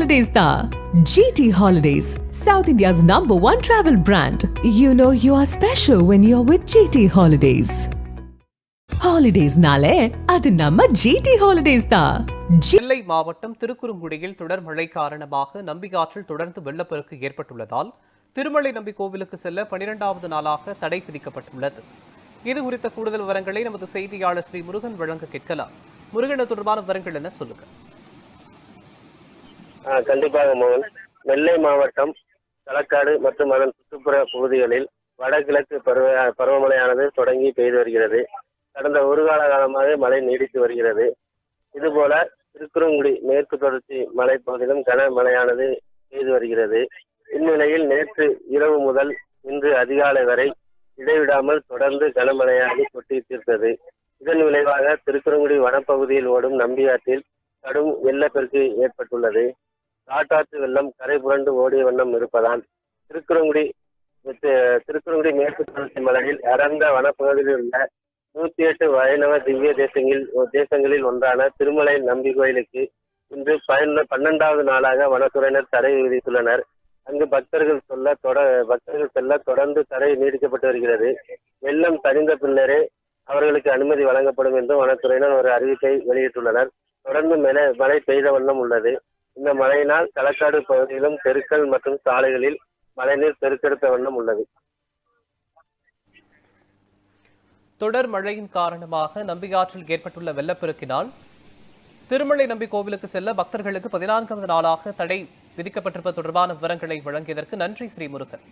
Holidays தான் GT holidays south India's number one travel brand you know you are special when you are with GT holidays ஹாலிடேஸ்னாலே அது நம்ம GT holidays தான். நெல்லை மாவட்டம் திருக்குறுங்குடியில் தொடர் மழை காரணமாக நம்பியாற்றில் தொடர்ந்து வெள்ளப்பெருக்கு ஏற்பட்டுள்ளதால் திருமலை நம்பி கோவிலுக்கு செல்ல பனிரெண்டாவது நாளாக தடை விதிக்கப்பட்டுள்ளது. இது குறித்த கூடுதல் விவரங்களை நமது செய்தியாளர் ஸ்ரீ முருகன் வழங்க கேட்கலாம். முருகன் தொடர்பான விவரங்கள் என்ன சொல்லுங்கள் ஆ, கண்டிப்பாக மோகன். நெல்லை மாவட்டம் களக்காடு மற்றும் அதன் சுற்றுப்புற பகுதிகளில் வடகிழக்கு பருவ பருவமழையானது தொடங்கி பெய்து வருகிறது. கடந்த ஒரு கால காலமாக மழை நீடித்து வருகிறது. இதுபோல திருக்குறங்குடி மேற்கு தொடர்ச்சி மலைப்பகுதியிலும் கனமழையானது பெய்து வருகிறது. இந்நிலையில் நேற்று இரவு முதல் இன்று அதிகாலை வரை இடைவிடாமல் தொடர்ந்து கனமழையானது கொட்டி தீர்த்தது. இதன் விளைவாக திருக்குறங்குடி வனப்பகுதியில் ஓடும் நம்பியாற்றில் கடும் வெள்ளப்பெருக்கு ஏற்பட்டுள்ளது. காட்டாற்று வெள்ளம் கரை புரண்டு ஓடிய வண்ணம் இருப்பதால் திருக்குறங்குடி திருக்குறங்குடி மேற்கு தொடர்ச்சி மலையில் அடர்ந்த வனப்பகுதியில் உள்ள நூத்தி எட்டு வைணவ திவ்ய தேசங்களில் தேசங்களில் ஒன்றான திருமலை நம்பி கோயிலுக்கு இன்று பயன் பன்னெண்டாவது நாளாக வனத்துறையினர் தடை விதித்துள்ளனர். அங்கு பக்தர்கள் சொல்ல தொட பக்தர்கள் செல்ல தொடர்ந்து தடை நீடிக்கப்பட்டு வருகிறது. வெள்ளம் தணிந்த பின்னரே அவர்களுக்கு அனுமதி வழங்கப்படும் என்று வனத்துறையினர் ஒரு அறிவிப்பை வெளியிட்டுள்ளனர். தொடர்ந்து மழை மழை பெய்த வண்ணம் உள்ளது. இந்த மழையினால் களக்காடு பகுதியிலும் தெருக்கள் மற்றும் சாலைகளில் மழைநீர் பெருக்கெடுத்த வண்ணம் உள்ளது. தொடர் மழையின் காரணமாக நம்பியாற்றில் ஏற்பட்டுள்ள வெள்ளப்பெருக்கினால் திருமலை நம்பி கோவிலுக்கு செல்ல பக்தர்களுக்கு பதினான்காவது நாளாக தடை விதிக்கப்பட்டிருப்பது தொடர்பான விவரங்களை வழங்கியதற்கு நன்றி ஸ்ரீமுருகன்.